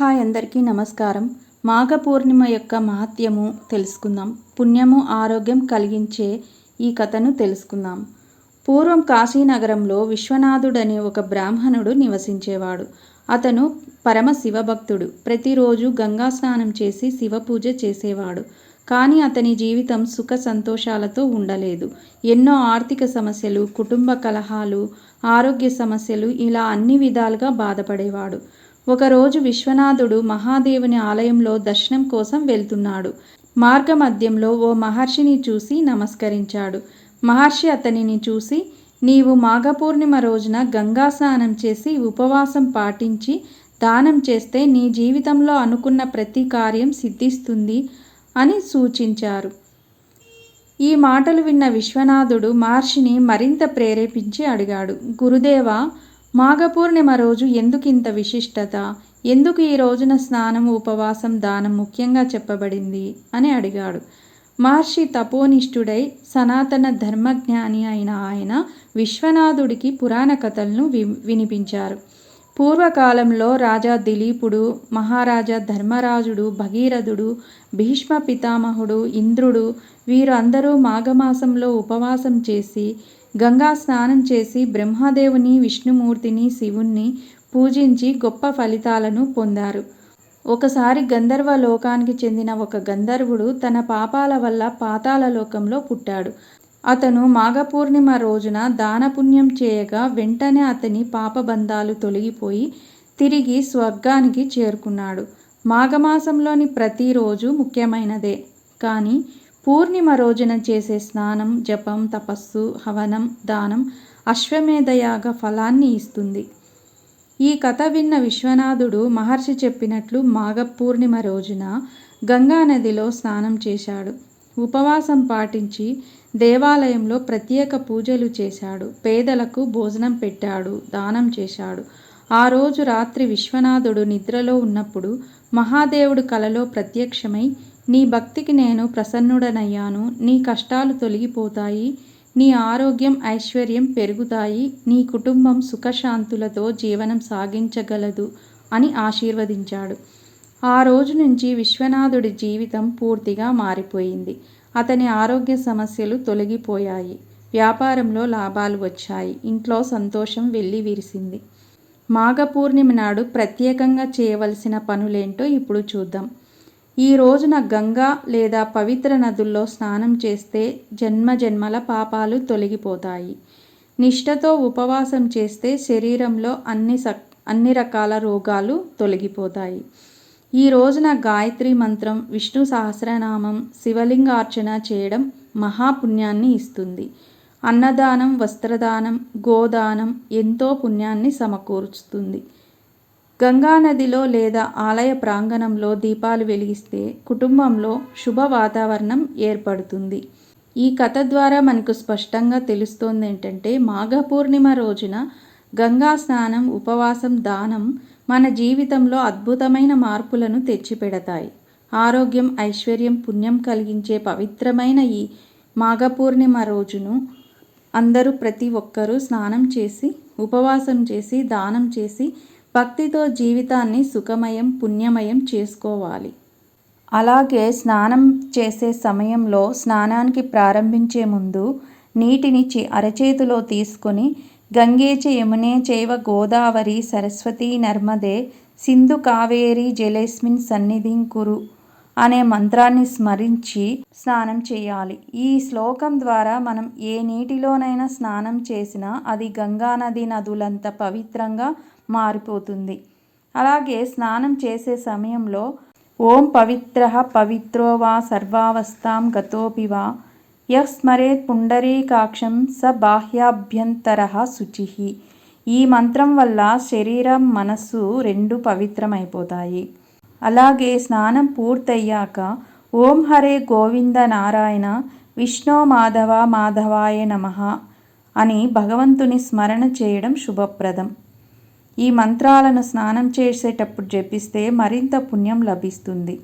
Hi అందరికీ నమస్కారం. మాఘ పూర్ణిమ యొక్క మహత్యము తెలుసుకుందాం. పుణ్యము ఆరోగ్యం కలిగించే ఈ కథను తెలుసుకుందాం. పూర్వం కాశీనగరంలో విశ్వనాథుడనే ఒక బ్రాహ్మణుడు నివసించేవాడు. అతను పరమ శివభక్తుడు. ప్రతిరోజు గంగా స్నానం చేసి శివ పూజ చేసేవాడు. కానీ అతని జీవితం సుఖ సంతోషాలతో ఉండలేదు. ఎన్నో ఆర్థిక సమస్యలు కుటుంబ కలహాలు ఆరోగ్య సమస్యలు ఇలా అన్ని విధాలుగా బాధపడేవాడు. ఒకరోజు విశ్వనాథుడు మహాదేవుని ఆలయంలో దర్శనం కోసం వెళ్తున్నాడు. మార్గమధ్యంలో ఓ మహర్షిని చూసి నమస్కరించాడు. మహర్షి అతనిని చూసి నీవు మాఘపూర్ణిమ రోజున గంగా స్నానం చేసి ఉపవాసం పాటించి దానం చేస్తే నీ జీవితంలో అనుకున్న ప్రతి కార్యం సిద్ధిస్తుంది అని సూచించారు. ఈ మాటలు విన్న విశ్వనాథుడు మహర్షిని మరింత ప్రేరేపించి అడిగాడు. గురుదేవా మాఘపూర్ణిమ రోజు ఎందుకు ఇంత విశిష్టత? ఎందుకు ఈ రోజున స్నానం ఉపవాసం దానం ముఖ్యంగా చెప్పబడింది? అని అడిగాడు. మహర్షి తపోనిష్ఠుడై సనాతన ధర్మజ్ఞాని అయిన ఆయన విశ్వనాథుడికి పురాణ కథలను వి వినిపించారు. పూర్వకాలంలో రాజా దిలీపుడు మహారాజా ధర్మరాజుడు భగీరథుడు భీష్మ పితామహుడు ఇంద్రుడు వీరు అందరూ మాఘమాసంలో ఉపవాసం చేసి గంగా స్నానం చేసి బ్రహ్మదేవుని విష్ణుమూర్తిని శివుణ్ణి పూజించి గొప్ప ఫలితాలను పొందారు. ఒకసారి గంధర్వ లోకానికి చెందిన ఒక గంధర్వుడు తన పాపాల వల్ల పాతాళ లోకంలో పుట్టాడు. అతను మాఘపూర్ణిమ రోజున దానపుణ్యం చేయగా వెంటనే అతని పాపబంధాలు తొలగిపోయి తిరిగి స్వర్గానికి చేరుకున్నాడు. మాఘమాసంలోని ప్రతిరోజు ముఖ్యమైనదే. కానీ పూర్ణిమ రోజున చేసే స్నానం జపం తపస్సు హవనం దానం అశ్వమేధయాగ ఫలాన్ని ఇస్తుంది. ఈ కథ విన్న విశ్వనాథుడు మహర్షి చెప్పినట్లు మాఘ పూర్ణిమ రోజున గంగా నదిలో స్నానం చేశాడు. ఉపవాసం పాటించి దేవాలయంలో ప్రత్యేక పూజలు చేశాడు. పేదలకు భోజనం పెట్టాడు దానం చేశాడు. ఆ రోజు రాత్రి విశ్వనాథుడు నిద్రలో ఉన్నప్పుడు మహాదేవుడు కలలో ప్రత్యక్షమై నీ భక్తికి నేను ప్రసన్నుడనయ్యాను. నీ కష్టాలు తొలగిపోతాయి. నీ ఆరోగ్యం ఐశ్వర్యం పెరుగుతాయి. నీ కుటుంబం సుఖశాంతులతో జీవనం సాగించగలదు అని ఆశీర్వదించాడు. ఆ రోజు నుంచి విశ్వనాథుడి జీవితం పూర్తిగా మారిపోయింది. అతని ఆరోగ్య సమస్యలు తొలగిపోయాయి. వ్యాపారంలో లాభాలు వచ్చాయి. ఇంట్లో సంతోషం వెళ్ళి విరిసింది. మాఘ పూర్ణిమ నాడు ప్రత్యేకంగా చేయవలసిన పనులేంటో ఇప్పుడు చూద్దాం. ఈ రోజున గంగా లేదా పవిత్ర నదుల్లో స్నానం చేస్తే జన్మ జన్మల పాపాలు తొలగిపోతాయి. నిష్ఠతో ఉపవాసం చేస్తే శరీరంలో అన్ని స అన్ని రకాల రోగాలు తొలగిపోతాయి. ఈ రోజున గాయత్రి మంత్రం విష్ణు సహస్రనామం శివలింగార్చన చేయడం మహాపుణ్యాన్ని ఇస్తుంది. అన్నదానం వస్త్రదానం గోదానం ఎంతో పుణ్యాన్ని సమకూరుస్తుంది. గంగానదిలో లేదా ఆలయ ప్రాంగణంలో దీపాలు వెలిగిస్తే కుటుంబంలో శుభ వాతావరణం ఏర్పడుతుంది. ఈ కథ ద్వారా మనకు స్పష్టంగా తెలుస్తోంది ఏంటంటే మాఘ పూర్ణిమ రోజున గంగా స్నానం ఉపవాసం దానం మన జీవితంలో అద్భుతమైన మార్పులను తెచ్చిపెడతాయి. ఆరోగ్యం ఐశ్వర్యం పుణ్యం కలిగించే పవిత్రమైన ఈ మాఘ పూర్ణిమ రోజును అందరూ ప్రతి ఒక్కరూ స్నానం చేసి ఉపవాసం చేసి దానం చేసి భక్తితో జీవితాన్ని సుఖమయం పుణ్యమయం చేసుకోవాలి. అలాగే స్నానం చేసే సమయంలో స్నానానికి ప్రారంభించే ముందు నీటిని అరచేతిలో తీసుకొని గంగే చ యమునే చైవ గోదావరి సరస్వతి నర్మదే సింధు కావేరి జలేస్మిన్ సన్నిధిం కురు అనే మంత్రాన్ని స్మరించి స్నానం చేయాలి. ఈ శ్లోకం ద్వారా మనం ఏ నీటిలోనైనా స్నానం చేసినా అది గంగానది నదులంత పవిత్రంగా మారిపోతుంది. అలాగే స్నానం చేసే సమయంలో ఓం పవిత్ర పవిత్రో వా సర్వావస్థాం గతోపివా యః స్మరేత్ పుండరీకాక్షం స బాహ్యాభ్యంతర శుచి. ఈ మంత్రం వల్ల శరీరం మనస్సు రెండు పవిత్రమైపోతాయి. అలాగే స్నానం పూర్తయ్యాక ఓం హరే గోవింద నారాయణ విష్ణు మాధవ మాధవాయ నమ అని భగవంతుని స్మరణ చేయడం శుభప్రదం. ఈ మంత్రాలను స్నానం చేసేటప్పుడు జపిస్తే మరింత పుణ్యం లభిస్తుంది.